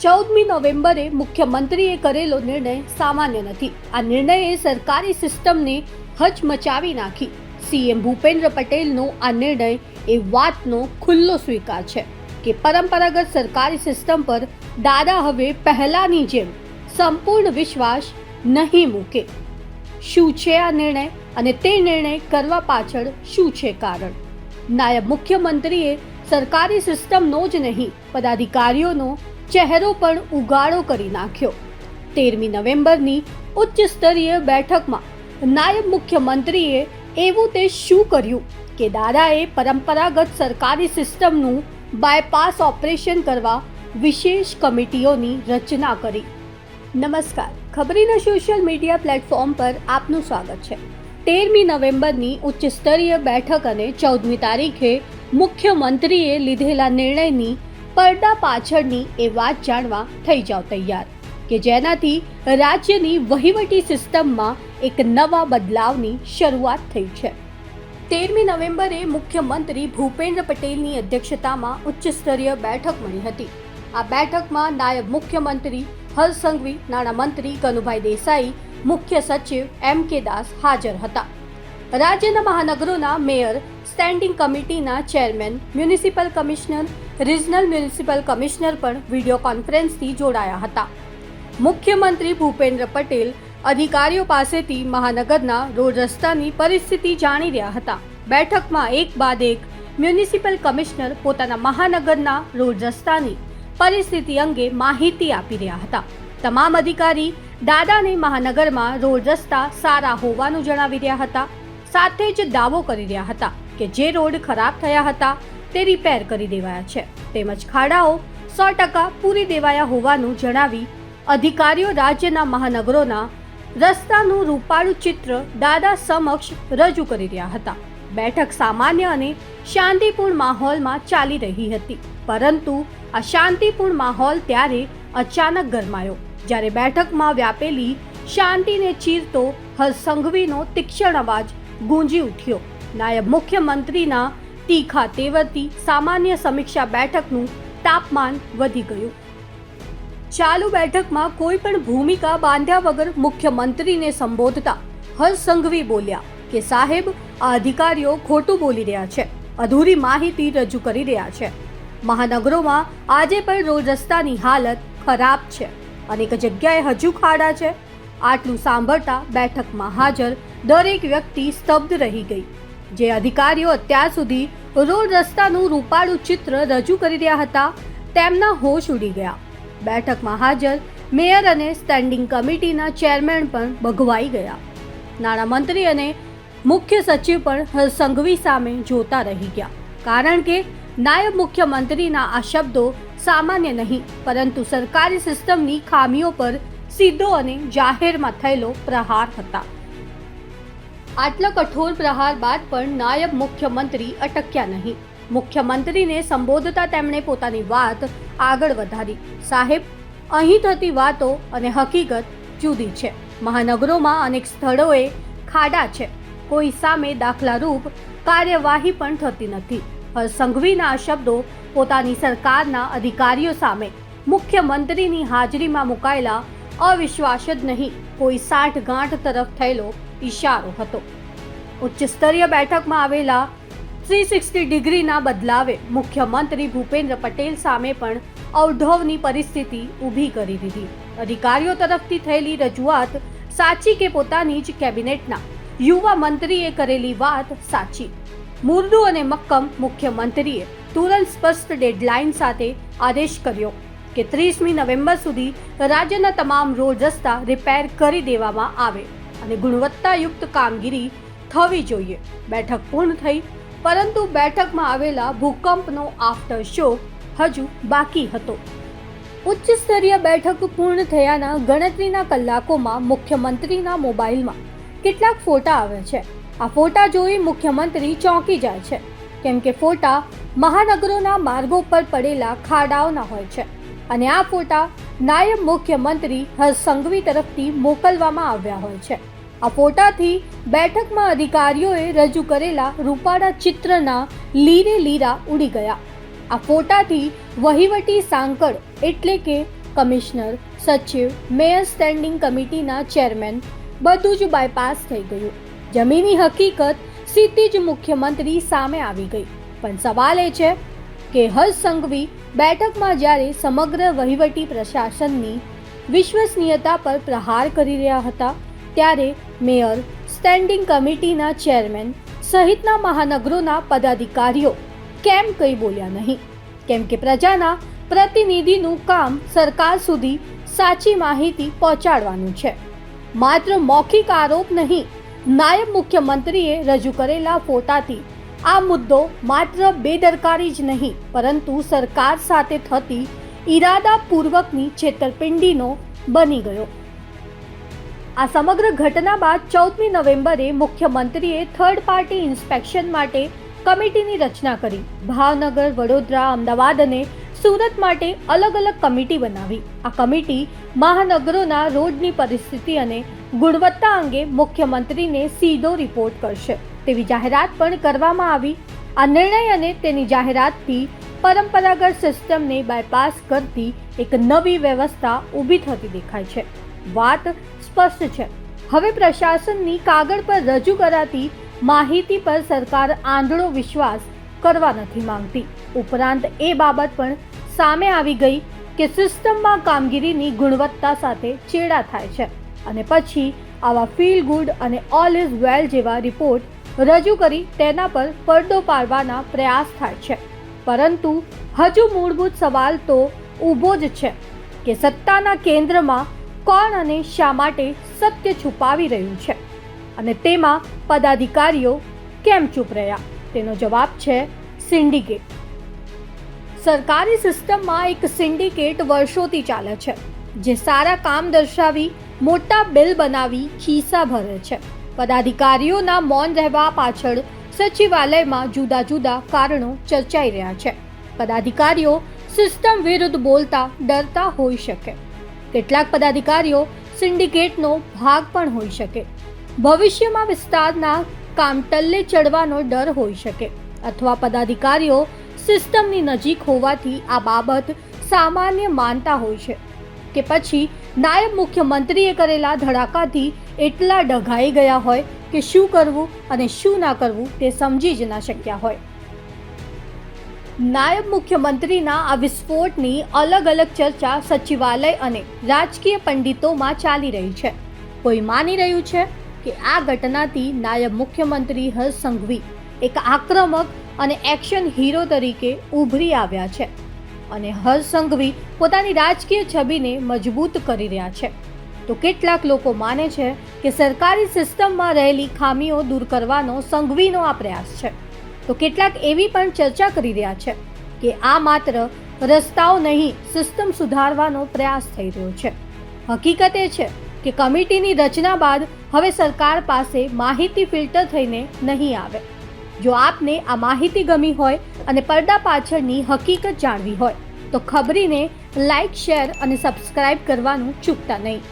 ચૌદમી નવેમ્બરે મુખ્યમંત્રીએ કરેલો નિર્ણય સામાન્ય નથી. આ નિર્ણયે સરકારી સિસ્ટમને હચમચાવી નાખી. સીએમ ભૂપેન્દ્ર પટેલનો આ નિર્ણય એ વાતનો ખુલ્લો સ્વીકાર છે કે પરંપરાગત સરકારી સિસ્ટમ પર દાદા હવે પહેલાની જેમ સંપૂર્ણ વિશ્વાસ નહીં મૂકે. શું છે આ નિર્ણય અને તે નિર્ણય કરવા પાછળ શું છે કારણ? નાયબ મુખ્યમંત્રીએ સરકારી સિસ્ટમનો જ નહીં, પદાધિકારીઓનો ચહેરો પણ ઉગાડો કરી નાખ્યો. તેરમી નવેમ્બરની ઉચ્ચ સ્તરીય બેઠકમાં નાયબ મુખ્યમંત્રીએ એવું તે શું કર્યું કે દાદાએ પરંપરાગત સરકારી સિસ્ટમનું બાયપાસ ઓપરેશન કરવા વિશેષ કમિટીઓની રચના કરી. નમસ્કાર. ખબરીના સોશિયલ મીડિયા પ્લેટફોર્મ પર આપનું સ્વાગત છે. તેરમી નવેમ્બરની ઉચ્ચ સ્તરીય બેઠક અને ચૌદમી તારીખે મુખ્યમંત્રીએ લીધેલા નિર્ણયની પડદા પાછળની એ વાત જાણવા થઈ જાવ તૈયાર કે જેનાથી રાજ્યની વહીવટી સિસ્ટમમાં એક નવા બદલાવની શરૂઆત થઈ છે. તેરમી નવેમ્બરે મુખ્યમંત્રી ભૂપેન્દ્ર પટેલની અધ્યક્ષતામાં ઉચ્ચ સ્તરીય બેઠક મળી હતી. આ બેઠકમાં નાયબ મુખ્યમંત્રી હર્ષ સંઘવી, નાણામંત્રી કનુભાઈ દેસાઈ, મુખ્ય સચિવ એમ કે દાસ હાજર હતા. રાજ્યના મહાનગરોના મેયર, સ્ટેન્ડિંગ કમિટીના chairman, municipal commissioner regional municipal commissioner પણ વીડિયો કોન્ફરન્સથી જોડાયા હતા. મુખ્યમંત્રી ભૂપેન્દ્ર પટેલ અધિકારીઓ પાસેથી મહાનગરના રોડ રસ્તાની પરિસ્થિતિ જાણી રહ્યા હતા. બેઠકમાં એક બાદ એક મ્યુનિસિપલ કમિશનર પોતાના મહાનગરના રોડ રસ્તાની પરિસ્થિતિ અંગે માહિતી આપી રહ્યા હતા. તમામ અધિકારી દાદાને મહાનગરમાં રોડ રસ્તા સારા હોવાનું જણાવી રહ્યા હતા. સાથે જ દાવો કરી રહ્યા હતા કે જે રોડ ખરાબ થયા હતા તે રિપેર કરી દેવાયા છે. તેમજ ખાડાઓ સો ટકા પૂરી દેવાયા હોવાનું જણાવી અધિકારીઓ રાજ્યના મહાનગરોના રસ્તાનું રૂપાળું ચિત્ર દાદા સમક્ષ રજૂ કરી રહ્યા હતા. બેઠક સામાન્ય અને શાંતિપૂર્ણ માહોલમાં ચાલી રહી હતી. પરંતુ આ શાંતિપૂર્ણ માહોલ ત્યારે અચાનક ગરમાયો. જ્યારે બેઠકમાં વ્યાપેલી શાંતિને ચીરતો હરસંઘવીનો તીક્ષણ અવાજ ગુંજી ઉઠ્યો. નાયબ મુખ્યમંત્રીના તીખા તેવરથી સામાન્ય સમીક્ષા બેઠકનું તાપમાન વધી ગયું. ચાલુ બેઠકમાં કોઈ પણ ભૂમિકા બાંધ્યા વગર મુખ્યમંત્રીને સંબોધતા હર્ષ સંઘવી બોલ્યા કે, સાહેબ, આ અધિકારીઓ ખોટું બોલી રહ્યા છે, અધૂરી માહિતી રજૂ કરી રહ્યા છે. મહાનગરોમાં આજે પણ રોડ રસ્તાની હાલત ખરાબ છે અનેક જગ્યાએ હજુ ખાડા છે. આટલું સાંભળતા બેઠકમાં હાજર દરેક વ્યક્તિ સ્તબ્ધ રહી ગઈ, જે અધિકારીઓ અત્યાર સુધી રોડ રસ્તાનું રૂપાળું ચિત્ર રજૂ કરી રહ્યા હતા. તેમના હોશ ઉડી ગયા. બેઠકમાં હાજર મેયર અને સ્ટેન્ડિંગ કમિટીના ચેરમેન પણ ભગવાઈ ગયા. નાણામંત્રી અને મુખ્ય સચિવ પણ સંઘવી સામે જોતા રહી ગયા. કારણ કે નાયબ મુખ્યમંત્રીના આ શબ્દો સામાન્ય નહીં, પરંતુ સરકારી સિસ્ટમની ખામીઓ પર સીધો અને જાહેરમાં થયેલો પ્રહાર હતા. આટલા કઠોર પ્રહાર બાદ પણ નાયબ મુખ્યમંત્રી અટક્યા નહીં. મુખ્યમંત્રીને સંબોધતા તેમણે પોતાની વાત આગળ વધારી. સાહેબ, અહીં થતી વાતો અને હકીકત જુદી છે. મહાનગરોમાં અનેક સ્થળોએ ખાડા છે. કોઈ સામે દાખલારૂપ કાર્યવાહી પણ થતી નથી. સંઘવીના આ શબ્દો પોતાની સરકારના અધિકારીઓ સામે, મુખ્યમંત્રીની હાજરીમાં મુકાયેલા અવિશ્વાસ જ નહીં. કોઈ સાઠ ગાંઠ તરફ થયેલો ઈશારો હતો. ઉચ્ચ સ્તરીય બેઠકમાં આવેલા થ્રી સિક્સટી ડિગ્રીના બદલાવે મુખ્યમંત્રી ભૂપેન્દ્ર પટેલ સામે પણ અવઢવની પરિસ્થિતિ ઊભી કરી દીધી. અધિકારીઓ તરફથી થયેલી રજૂઆત સાચી કે પોતાની જ કેબિનેટના? યુવા મંત્રીએ કરેલી વાત સાચી. મુર્દુ અને મક્કમ મુખ્યમંત્રીએ તુરંત સ્પષ્ટ ડેડલાઇન સાથે આદેશ કર્યો કે ત્રીસમી નવેમ્બર સુધી રાજ્યના તમામ રોડ રસ્તા રિપેર કરી દેવામાં આવે. અને ગુણવત્તાયુક્ત કામગીરી થવી જોઈએ. બેઠક પૂર્ણ થઈ, પરંતુ બેઠકમાં આવેલા ભૂકંપનો આફ્ટર શો હજુ બાકી હતો. ઉચ્ચ સ્તરીય બેઠક પૂર્ણ થયાના ગણતરીના કલાકોમાં મુખ્યમંત્રીના મોબાઈલમાં કેટલાક ફોટા આવે છે. આ ફોટા જોઈ મુખ્યમંત્રી ચોંકી જાય છે. કેમ કે ફોટા મહાનગરોના માર્ગો પર પડેલા ખાડાઓના હોય છે. અને આ ફોટા નાયબ મુખ્યમંત્રી હર્ષ સંઘવી તરફથી મોકલવામાં આવ્યા હોય છે. આ ફોટાથી બેઠકમાં અધિકારીઓએ રજૂ કરેલા રૂપાળા ચિત્રના લીરે લીરા ઉડી ગયા. આ ફોટાથી વહીવટી સાંકળ એટલે કે કમિશનર, સચિવ, મેયર સ્ટેન્ડિંગ કમિટીના ચેરમેન બધું જ બાયપાસ થઈ ગયું. જમીની હકીકત સીધી જ મુખ્યમંત્રી સામે આવી ગઈ. પણ સવાલ એ છે કે હર્ષ સંઘવી બેઠકમાં જ્યારે સમગ્ર વહીવટી પ્રશાસનની વિશ્વસનીયતા પર પ્રહાર કરી રહ્યા હતા, ત્યારે મેયર, સ્ટેન્ડિંગ કમિટીના ચેરમેન સહિતના મહાનગરોના પદાધિકારીઓ કેમ કંઈ બોલ્યા નહીં? કેમ કે પ્રજાના પ્રતિનિધિનું કામ સરકાર સુધી સાચી માહિતી પહોંચાડવાનું છે. માત્ર મૌખિક આરોપ નહીં, નાયબ મુખ્યમંત્રીએ રજૂ કરેલા ફોટાથી આ મુદ્દો માત્ર બેદરકારી જ નહીં, પરંતુ સરકાર સાથે થતી ઈરાદાપૂર્વકની છેતરપિંડીનો બની ગયો. આ સમગ્ર ઘટના બાદ ચૌદમી નવેમ્બરે મુખ્યમંત્રીએ થર્ડ પાર્ટી ઇન્સ્પેક્શન માટે કમિટીની રચના કરી. ભાવનગર, વડોદરા, અમદાવાદ અને સુરત માટે અલગ અલગ કમિટી બનાવી. આ કમિટી મહાનગરોના રોડની પરિસ્થિતિ અને ગુણવત્તા અંગે મુખ્યમંત્રીને સીધો રિપોર્ટ કરશે. તેવી જાહેરાત પણ કરવામાં આવી. આ નિર્ણય અને તેની જાહેરાતથી પરંપરાગત સિસ્ટમને બાયપાસ કરતી એક નવી વ્યવસ્થા ઊભી થતી દેખાય છે. વાત સ્પષ્ટ છે. હવે પ્રશાસનની કાગળ પર રજૂ કરાતી માહિતી પર સરકાર આંધળો વિશ્વાસ કરવા નથી માંગતી. ઉપરાંત એ બાબત પણ સામે આવી ગઈ કે સિસ્ટમમાં કામગીરીની ગુણવત્તા સાથે ચેડા થાય છે. અને પછી આવા ફીલ ગુડ અને ઓલ ઇઝ વેલ જેવા રિપોર્ટ રજૂ કરી તેના પર પડદો પાડવાના પ્રયાસ થાય છે. પરંતુ હજુ મૂળભૂત સવાલ તો ઊભો જ છે કે સત્તાના કેન્દ્રમાં કોણ અને શા માટે સત્ય છુપાવી રહ્યું છે અને તેમાં પદાધિકારીઓ કેમ ચૂપ રહ્યા? તેનો જવાબ છે સિન્ડિકેટ. સરકારી સિસ્ટમમાં એક સિન્ડિકેટ વર્ષોથી ચાલે છે, જે સારા કામ દર્શાવી, મોટા બિલ બનાવી, ખિસ્સા ભરે છે. પદાધિકારીઓના મૌન રહેવા પાછળ સચિવાલયમાં જુદા જુદા કારણો ચર્ચાઈ રહ્યા છે. પદાધિકારીઓ સિસ્ટમ વિરુદ્ધ બોલતા ડરતા હોઈ શકે. કેટલાક પદાધિકારીઓ સિન્ડિકેટનો ભાગ પણ હોઈ શકે. ભવિષ્યમાં વિસ્તારના કામટલ્લે ચડવાનો ડર હોઈ શકે અથવા પદાધિકારીઓ સિસ્ટમની નજીક હોવાથી આ બાબત સામાન્ય માનતા હોય છે કે પછી નાયબ મુખ્યમંત્રીએ કરેલા ધડાકાથી એટલા ડઘાઈ ગયા હોય કે શું કરવું અને શું ના કરવું તે સમજી જ ના શક્યા હોય. નાયબ મુખ્યમંત્રીના આ વિસ્ફોટની અલગ અલગ ચર્ચા સચિવાલય અને રાજકીય પંડિતોમાં ચાલી રહી છે. કોઈ માની રહ્યું છે કે આ ઘટનાથી નાયબ મુખ્યમંત્રી હર્ષ સંઘવી એક આક્રમક અને એક્શન હીરો તરીકે ઉભરી આવ્યા છે અને હર્ષ સંઘવી પોતાની રાજકીય છબીને મજબૂત કરી રહ્યા છે. તો કેટલાક લોકો માને છે કે સરકારી સિસ્ટમમાં રહેલી ખામીઓ દૂર કરવાનો સંઘવીનો આ પ્રયાસ છે. તો કેટલાક એવી પણ ચર્ચા કરી રહ્યા છે કે આ માત્ર રસ્તાઓ નહીં, સિસ્ટમ સુધારવાનો પ્રયાસ થઈ રહ્યો છે. હકીકત એ છે કે કમિટીની રચના બાદ હવે સરકાર પાસે માહિતી ફિલ્ટર થઈને નહીં આવે. જો આપને આ માહિતી ગમી હોય અને પડદા પાછળની હકીકત જાણવી હોય, તો ખબરીને લાઈક, શેર અને સબસ્ક્રાઇબ કરવાનું ચૂકતા નહીં.